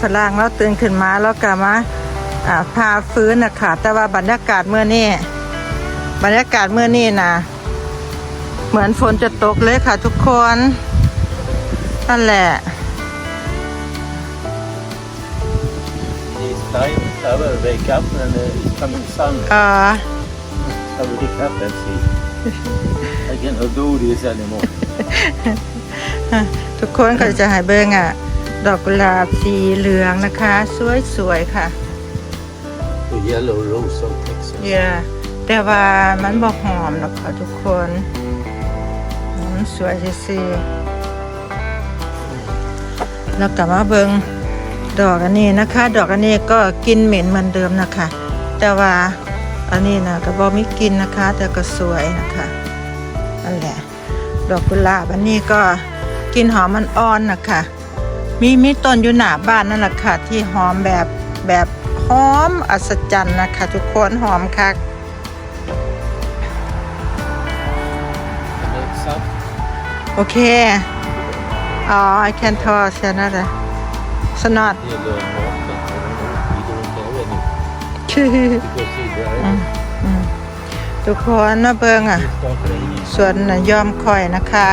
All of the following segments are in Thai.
ฝรั่งแล้วตื่นขึ้นมาแล้วกลับมาอ่าพาฟื้นนะคะแต่ว่าบรรยากาศเมื่อนี้บรรยากาศเมื่อนี้นะเหมือนฝนจะตกเลยค่ะทุกคนนั่นแหละ It's time to have a wake up and uh, it's coming sun. เอ่อ I will wake up and see. I cannot do this anymore. ทุกคนก็จะให้เบิ้งอะ ดอกกุหลาบสีเหลืองนะคะ สวยๆค่ะ The yellow rose of Texas. เยอะแต่ว่ามันบอกหอมนะคะทุกคนอืมสวยซื่อๆแล้วกลับมาเบิงดอกอันนี้นะคะ ดอกอันนี้ก็กินเหม็นเหมือนเดิมนะคะ แต่ว่าอันนี้นะก็บอไม่กินนะคะ แต่ก็สวยนะคะนั่นแหละ ดอกกุหลาบอันนี้ก็กลินหอมมันอ่อนนะคะ มีมิต้นอยู่หน้าบ้านนั่นแหละค่ะ ที่หอมแบบแบบหอมอัศจรรย์นะคะ ทุกคนหอมค่ะโอเคอ๋อ I can talk ใช่ไหล่ะสนอดทุกคนนะเบิงอะ ส่วนยอมคอยนะคะ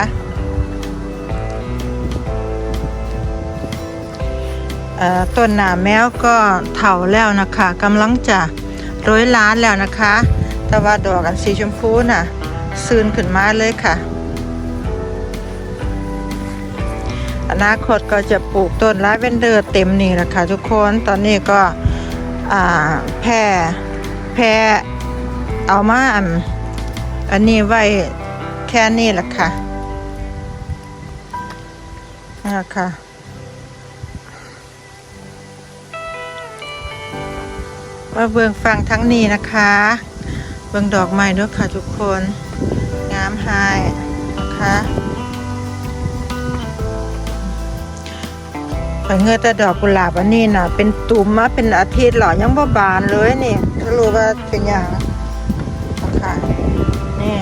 ต้นหนาแมวก็เถาแล้วนะคะกำลังจะร้อยล้านแล้วนะคะ แต่ว่าดอกอันสีชมพูน่ะซืนขึ้นมาเลยค่ะ อนาคตก็จะปลูกต้นลาเวนเดอร์เต็มนี่แหละค่ะทุกคนตอนนี้ก็แพร่แพร่เอามาอันอันนี้ไว้แค่นี้แหละค่ะนะค่ะ มาเบืองฟังทั้งนี้นะคะ เบืองดอกไม้ด้วยค่ะทุกคน งามหายนะคะไปเงือแต่ดอกกุหลาบอันนี้น่ะเป็นตุ่มมาเป็นอาทิตย์หรอยังบ่บานเลยนี่ถ้ารู้ว่าเป็นอย่างนะคะนี่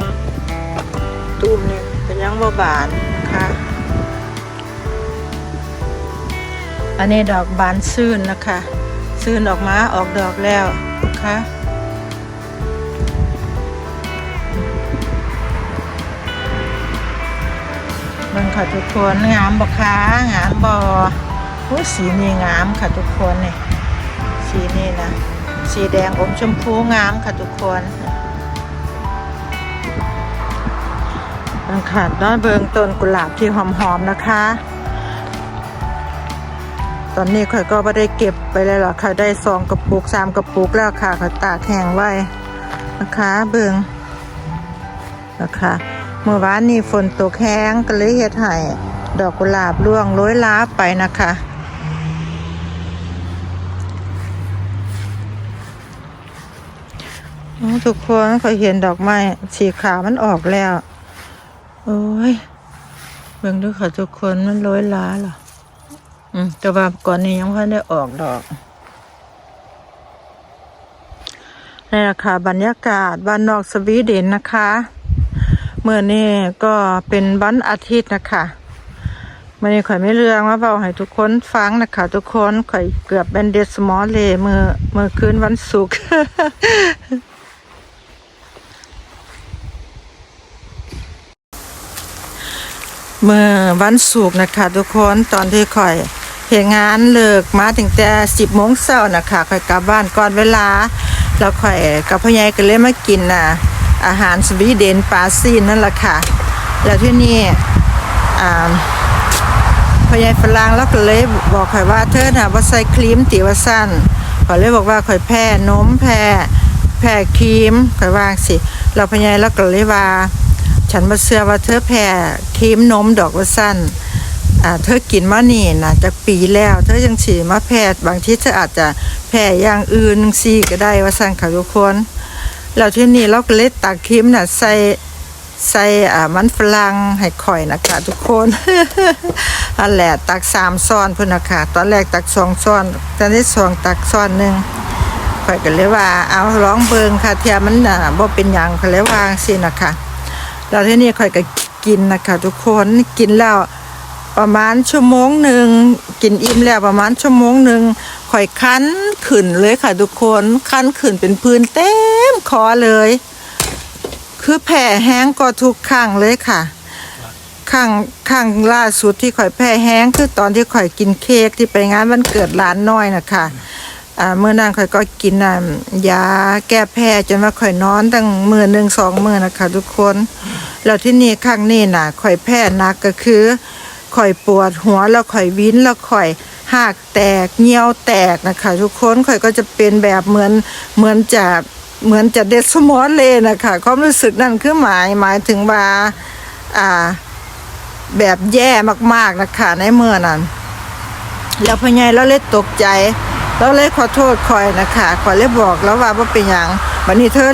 ตุ่มนี่เป็นยังบ่บานนะคะอันนี้ดอกบานซื่นนะคะ ซื่นออกมาออกดอกแล้วนะคะเบิ่งค่ะทุกคนงามบ่คะงามบ่โอ้สีนี่งามค่ะทุกคนนี่สีนี่นะสีแดงอมชมพูงามค่ะทุกคนเบิ่งค่ะต้นเบิ่งต้นกุหลาบที่หอมๆนะคะ ตอนนี้ข่อยก็ไม่ได้เก็บไปเลยหรอกค่ะได้สองกระปุกสามกระปุกแล้วค่ะข่อยตากแห้งไว้นะคะเบิงนะคะเมื่อวานนี้ฝนตกแห้งก็เลยเฮ็ดให้ดอกกุหลาบร่วงโรยล้าไปนะคะทุกคนข่อยเห็นดอกไม้สีขาวมันออกแล้ว โอ้ยเบิ่งดูค่ะทุกคนมันโรยล้าเหรอ อืมแต่ว่าก่อนนี้ยังไม่ได้ออกดอกนี่แหละค่ะบรรยากาศบ้านนอกสวีเดนนะคะเมื่อนี้ก็เป็นวันอาทิตย์นะคะเมื่อนี้ข่อยไม่เรื่องมาเบาให้ทุกคนฟังนะคะทุกคนข่อยเกือบเป็นเดสมอลเลยเมื่อเมื่อคืนวันศุกร์เมื่อวันศุกร์นะคะทุกคนตอนที่ข่อย เหตุงานเลิกมาถึงแต่สิบโมงเช้านะคะข่อยกลับบ้านก่อนเวลา แล้วข่อยกับพ่อใหญ่ก็เลยมากินน่ะอาหารสวีเดนปาซีนนั่นแหละค่ะ แล้วที่นี่พ่อใหญ่ฝรั่งแล้วก็เลยบอกข่อยว่าเธอน่ะว่าใส่ครีมติว่าสั้นข่อยเลยบอกว่าข่อยแพ้นมแพ้แพ้ครีมข่อยว่าสิเราพ่อใหญ่แล้วก็เลยว่า ฉันมาเชื่อว่าเธอแพ้ครีมนมดอกว่าสั้น อ่าเธอกินมานี่นะจากปีแล้ว เธอยังฉีมาแพ้บางทีเธออาจจะแพ้อย่างอื่นซีก็ได้ว่าสั้นค่ะทุกคนแล้วที่นี่เราก็เลยตักครีมน่ะใส่ใส่อ่ามันฝรั่งให้ข่อยนะคะทุกคนอันแหละตักสามซ้อนพุ่นนะคะตอนแรกตักสองซ้อนตอนที่สองตักซ้อนหนึ่งข่อยก็เลยว่าเอาร้องเบิงค่ะเทียมันน่ะบ่เป็นหยังข่อยเลยวางสินะคะแล้วทีนี้ข่อยก็กินนะคะทุกคนกินแล้ว ประมาณชั่วโมงหนึ่งกินอิ่มแล้วประมาณชั่วโมงหนึ่งข่อยคันขึ้นเลยค่ะทุกคนคันขึ้นเป็นพื้นเต็มคอเลย คือแผ่แห้งก็ทุกครั้งเลยค่ะครั้งครั้งล่าสุดที่ข่อยแพ้แห้งคือตอนที่ข่อยกินเค้กที่ไปงานวันเกิดหลานน้อยนะคะอ่าเมื่อนั้นข่อยก็กินยาแก้แพ้จนว่าข่อยนอนตั้งมือหนึ่งสองมือนะคะทุกคนแล้วที่นี่ครั้งนี้น่ะข่อยแพ้หนักก็คือ ข่อยปวดหัวแล้วข่อยวิ้นแล้วข่อยหักแตกเหี่ยวแตกนะคะ ทุกคนข่อยก็จะเป็นแบบเหมือนเหมือนจะเหมือนจะเด็ดสมอเลยนะคะความรู้สึกนั่นคือหมายหมายถึงว่าอ่าแบบแย่มากๆนะคะในเมื่อนั้น แล้วพ่อใหญ่เราเลยตกใจเราเลยขอโทษคอยนะคะขอยเลยบอกแล้วว่าว่าเป็นอย่างวันนี้เธอ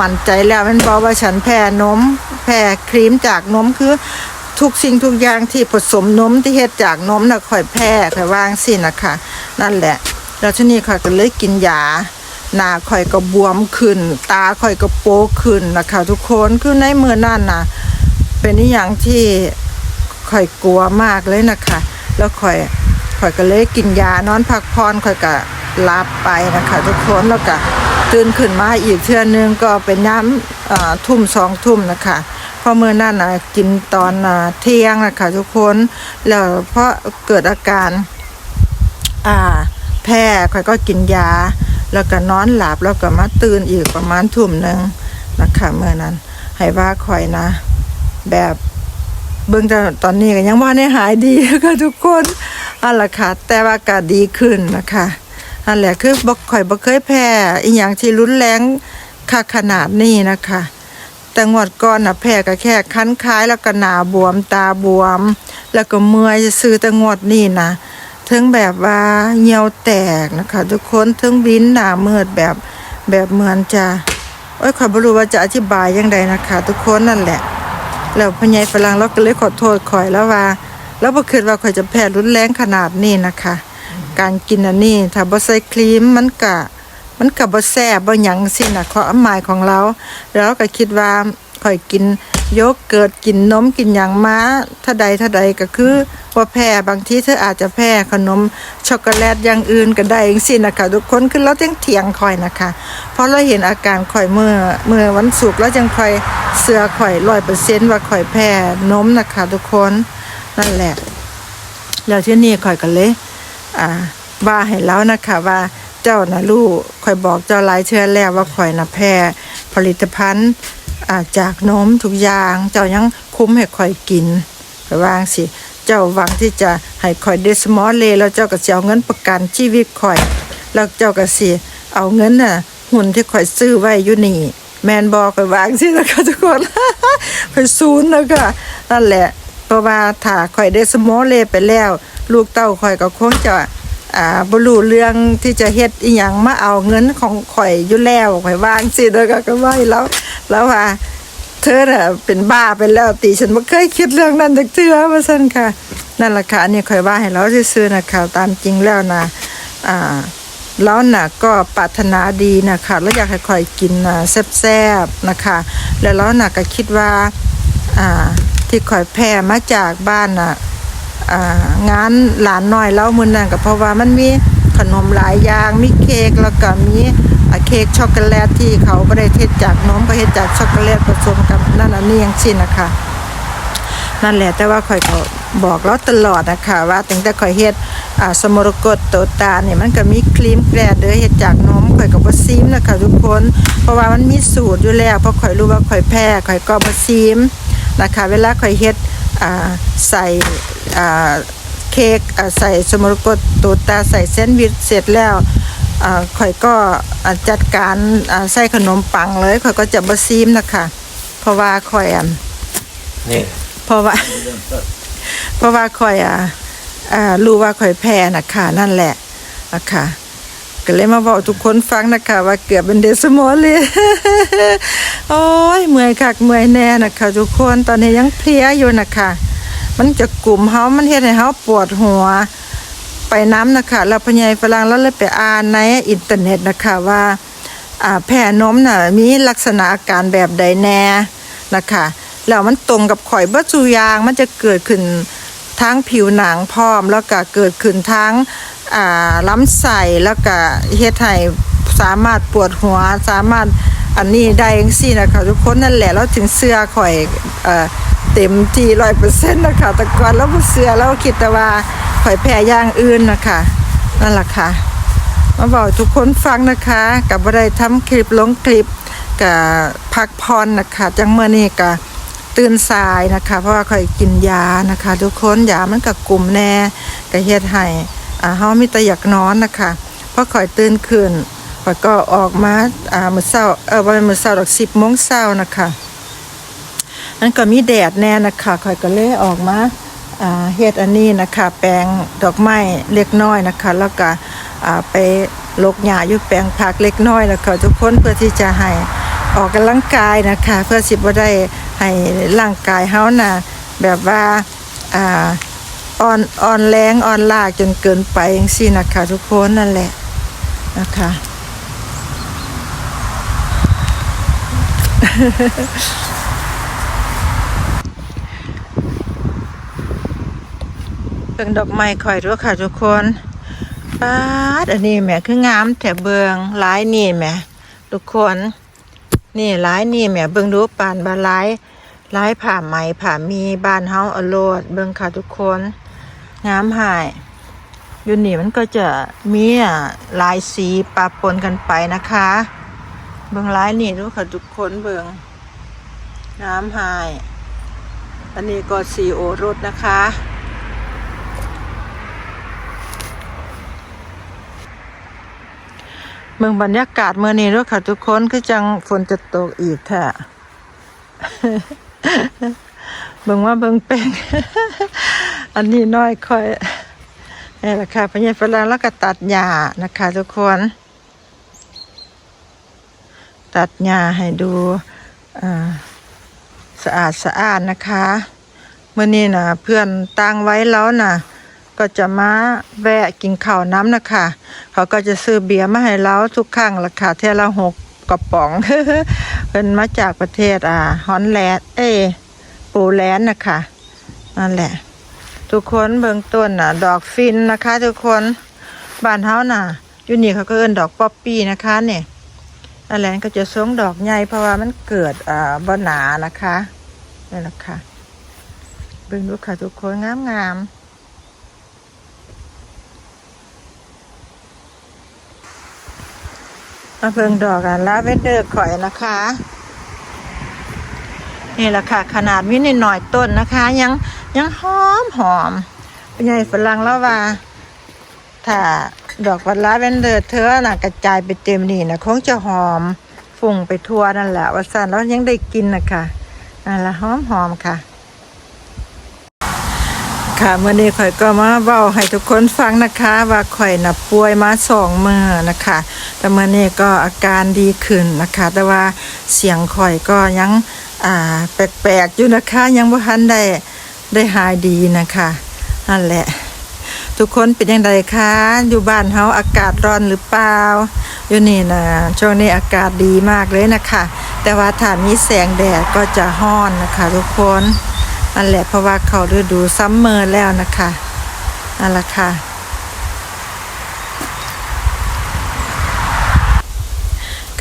มั่นใจแล้วมันบอกว่าฉันแพ้นมแพ้ครีมจากนมคือ ทุกสิ่งทุกอย่างที่ผสมนมที่เฮ็ดจากนมน่ะข่อยแพ้ข่อยวางสินะคะ นั่นแหละ แล้วทีนี้ข่อยก็เลยกินยาหน้าข่อยก็บวมขึ้น ตาข่อยก็โปขึ้นนะคะ ทุกคนคือในเมื่อนั่นน่ะเป็นอย่างที่ข่อยกลัวมากเลยนะคะ แล้วข่อยข่อยก็เลยกินยานอนพักผ่อนข่อยก็หลับไปนะคะ ทุกคนแล้วก็ตื่นขึ้นมาอีกเทื่อนึงก็เป็นน้ำทุ่มสองทุ่มนะคะ พราะเมื่อนั้นนะกินตอนเที่ยงนะคะทุกคนแล้วเพราะเกิดอาการอ่าแพ้ข่อยก็กินยา แล้วก็นอนหลับแล้วก็มาตื่นอีกประมาณทุ่มหนึ่งนะคะเมื่อนั้นให้ว่าข่อยนะ แบบเบื้องต้นตอนนี้ก็ยังว่าได้หายดีค่ะทุกคนอันละค่ะแต่ว่าก็ดีขึ้นนะคะอันแหละคือบ่ข่อยบ่เคยแพ้อีหยังที่รุนแรงค่ะขนาดนี้นะคะ แต่งวดก่อนน่ะแพ้ก็แค่คันคล้ายแล้วก็หนาบวมตาบวม แล้วก็เมื่อยซื้อแต่งวดนี้นะถึงแบบว่าเหี่ยวแตกนะคะ ทุกคนถึงวินหนาเมืดแบบแบบเหมือนจะโอ้ยขอยบรู้ว่าจะอธิบายยังไงนะคะ ทุกคนนั่นแหละ แล้วพญายฝรั่งเราก็เลยขอโทษข่อยแล้วว่า แล้วบ่คิดว่าข่อยจะแพ้รุนแรงขนาดนี้นะคะ การกินอันนี้ถ้าบ่ใส่ครีมมันก็ มันก็บ่แซ่บบ่หยังสินะความหมายของเรา แล้วเราก็คิดว่าข่อยกินโยเกิร์ตกินนมกินหยังมาถ้าใดถ้าใดก็คือว่าแพ้บางทีเธออาจจะแพ้ขนมช็อกโกแลตอย่างอื่นก็ได้จังซี่นะคะทุกคนคือเราเถียงๆข่อยนะคะ เพราะเราเห็นอาการข่อยเมื่อเมื่อวันศุกร์แล้วจังข่อยเสือข่อย100%ว่าข่อยแพ้นมนะคะทุกคนนั่นแหละ แล้วที่นี่ข่อยก็เลย อ่าว่าให้แล้วนะคะว่า เจ้านะลูกข่อยบอกเจ้าหลายเชื่อแล้วว่าข่อยนะแพ้ผลิตภัณฑ์จากนมทุกอย่าง เจ้ายังคุ้มให้ข่อยกินวางสิ เจ้าหวังที่จะให้ข่อยเดสมอลเลแล้วเจ้าก็สิเอาเงินประกันชีวิตข่อย แล้วเจ้าก็สิเอาเงินน่ะหุ้นที่ข่อยซื้อไว้อยู่นี่ แมนบอกข่อยวางสินะคะทุกคนข่อยศูนย์นะคะนั่นแหละเพราะว่าถ้าข่อยได้สมอเลไปแล้ว ลูกเต้าข่อยก็คงจะ อ่าบ่รู้เรื่องที่จะเฮ็ดอีหยังมาเอาเงินของข่อยอยู่แล้วข่อยวางสิแล้วก็ก็ว่าแล้ว แล้วว่า เธอน่ะเป็นบ้าไปแล้วตีฉันบ่เคยคิดเรื่องนั้นจักเทื่อว่าซั่นค่ะ นั่นล่ะค่ะอันนี้ข่อยว่าให้เราซื่อๆนะคะตามจริงแล้วนะอ่าแล้วน่ะก็ปรารถนาดีนะคะแล้วอยากให้ข่อยกินน่ะแซ่บๆนะคะ แล้วแล้วน่ะก็คิดว่าอ่าที่ข่อยแพ้มาจากบ้านน่ะ งานหลานน้อยเล่ามือนั้นก็เพราะว่ามันมีขนมหลายอย่างมีเค้กแล้วก็มีเค้กช็อกโกแลตที่เขาบ่ได้เฮ็ดจากนมก็เฮ็ดจากช็อกโกแลตผสมกับนั่นอันนี้อย่างซี้นะคะนั่นแหละแต่ว่าข่อยก็บอกเราตลอดนะคะว่าตั้งแต่ข่อยเฮ็ดสมรกตโตตาเนี่ยมันก็มีครีมแกรดเด้อเฮ็ดจากนมข่อยก็บ่ซีมนะคะทุกคน เพราะว่ามันมีสูตรอยู่แล้วเพราะข่อยรู้ว่าข่อยแพ้ข่อยก็บ่ซีมนะคะ เวลาข่อยเฮ็ด ใส่อ่าเค้กอ่าใส่สมรกตโตตาใส่แซนด์วิชเสร็จแล้วอ่าข่อยก็อ่าจัดการอ่าใส่ขนมปังเลยข่อยก็จะบ่ซีมนะคะ เพราะว่าข่อยอะนี่เพราะว่า เพราะว่าข่อยอะอ่ารู้ว่าข่อยแพ้นะคะนั่นแหละนะคะ ก็เลยมาบอกทุกคนฟังนะคะว่าเกือบเป็นเดสมอลเลย โอ้ยเมื่อยคักเมื่อยแน่นะคะ ทุกคนตอนนี้ยังเพลียอยู่นะคะ มันจะกลุ่มเฮามันเฮ็ดให้เฮาปวดหัว ไปน้ำนะคะแล้วพอใหญายฝรั่งแล้วเลยไปอ่านในอินเทอร์เน็ตนะคะว่าอ่าแพ้นมน่ะมีลักษณะอาการแบบใดแน่นะคะแล้วมันตรงกับข่อยเบิดสุยางมันจะเกิดขึ้นทั้งผิวหนังพร้อมแล้วก็เกิดขึ้นทั้ง อ่าล้ำไส้แล้วก็เฮ็ดให้สามารถปวดหัวสามารถอันนี้ได้จังซี่นะคะทุกคนนั่นแหละเราถึงเสื้อข่อยเอ่อเต็มที่100%นะคะแต่ก่อนเราบ่เสื้อเราคิดแต่ว่าข่อยแพ้ย่างอื่นนะคะนั่นแหละค่ะมาบอกทุกคนฟังนะคะกับบ่ได้ทำคลิปลงคลิปกับพักพรนะคะจังเมื่อนี้ก็ตื่นสายนะคะ เพราะว่าค่อยกินยานะคะ ทุกคนยามันก็กลุ่มแน่ก็เฮ็ดให้ อ่าเฮามีแต่อยากนอนนะคะเพราะค่อยตื่นขึ้นข่อยก็ออกมาอ่ามื้อเช้าเออบ่แม่นมื้อเช้าดอก10:00นเช้านะคะนั่นก็มีแดดแน่นะคะข่อยก็เลยออกมาอ่าเฮ็ดอันนี้นะคะ แปลงดอกไม้เล็กน้อยนะคะ แล้วก็อ่าไปลกหญ้าอยู่แปลงผักเล็กน้อยแล้วก็ทุกคนเพื่อที่จะให้ออกกำลังกายนะคะ เพื่อสิบ่ได้ให้ร่างกายเฮาน่ะแบบว่าอ่า อ่อนอ่อนแรงอ่อนล้าจนเกินไปจังซี่นะคะทุกคนนั่นแหละนะคะเบิ่งดอกไม้ข่อยด้วยค่ะทุกคนป๊าดอันนี้แหม่คืองามแถบเบิงหลายนี่แหม่ทุกคน นี่หลายนี่แหม่เบิ่งดูปานบาหลายหลายผ่าไหมผ่ามีบ้านเฮาอโลดเบิ่งค่ะทุกคน งามหายอยู่นี่มันก็จะมีลายสีปะปนกันไปนะคะ เบิ่งลายนี่ดูค่ะทุกคนเบิ่งงามหาย อันนี้ก็สีโอรสนะคะเมืองบรรยากาศเมื่อนี้ด้วยค่ะทุกคนคือจังฝนจะตกอีกแท้เบิ่งว่าเบิ่งเป็น อันนี้น้อยค่อยนี่แหละค่ะพญาฝรั่งแล้วก็ตัดหญ้านะคะ ทุกคน ตัดหญ้าให้ดูสะอาดสะอาดนะคะเมื่อนี้นะเพื่อนตั้งไว้แล้วนะก็จะมาแวะกินข้าวน้ำนะคะ เขาก็จะซื้อเบียร์มาให้เราทุกครั้งราคาเท่าละหกกระป๋องเป็นมาจากประเทศอ่าฮอนแลนด์เอยโปแลนด์นะคะนั่นแหละ ทุกคนเบื้องต้นน่ะดอกฟินนะคะ ทุกคนบานเฮาน่ะอยู่นี่เขาก็เอิ้นดอกป๊อปปี้นะคะเนี่ยอันแลนก็จะสงดอกใหญ่เพราะว่ามันเกิดอ่าบ่หนานะคะนี่แหละค่ะเบิ่งดูค่ะทุกคนงามงามๆมาเพิ่งดอกกันลาเวนเดอร์ข่อยนะคะ นี่แหละค่ะ ขนาดวินิหน่อยต้นนะคะ ยัง ยังหอมหอมเป็นไงฝรั่งแล้วว่า ถ้าดอกวัลลาเวนเดอร์เธอน่ะกระจายไปเต็มนี่นะคงจะหอมฝุ่งไปทั่วนั่นแหละว่าสันแล้วยังได้กินนะคะนั่นละหอมหอมค่ะ ค่ะเมื่อนี้ข่อยก็มาเว้าให้ทุกคนฟังนะคะ ว่าข่อยน่ะป่วยมาสองมือนะคะ แต่เมื่อนี้ก็อาการดีขึ้นนะคะ แต่ว่าเสียงข่อยก็ยังอ่าแปลกๆอยู่นะคะ ยังบ่ทันได้ ได้หายดีนะคะนั่นแหละ ทุกคนเป็นยังไงคะอยู่บ้านเฮาอากาศร้อนหรือเปล่าอยู่นี่นะช่วงนี้อากาศดีมากเลยนะคะ แต่ว่าถ้ามีแสงแดดก็จะห้อนนะคะ ทุกคนนั่นแหละเพราะว่าเขาฤดูซัมเมอร์แล้วนะคะนั่นแหละค่ะ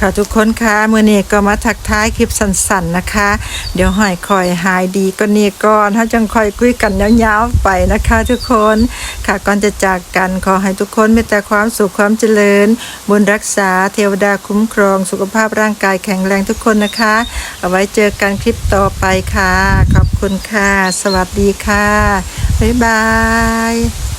ค่ะทุกคนคะเมื่อนี้ก็มาทักท้ายคลิปสั้นๆนะคะ เดี๋ยวหอยคอยหายดีก็นี่ก่อนถ้าจังคอยคุยกันยาวๆไปนะคะ ทุกคนค่ะก่อนจะจากกันขอให้ทุกคนมีแต่ความสุขความเจริญ บุญรักษาเทวดาคุ้มครอง สุขภาพร่างกายแข็งแรงทุกคนนะคะ เอาไว้เจอกันคลิปต่อไปค่ะ ขอบคุณค่ะ สวัสดีค่ะบ๊ายบาย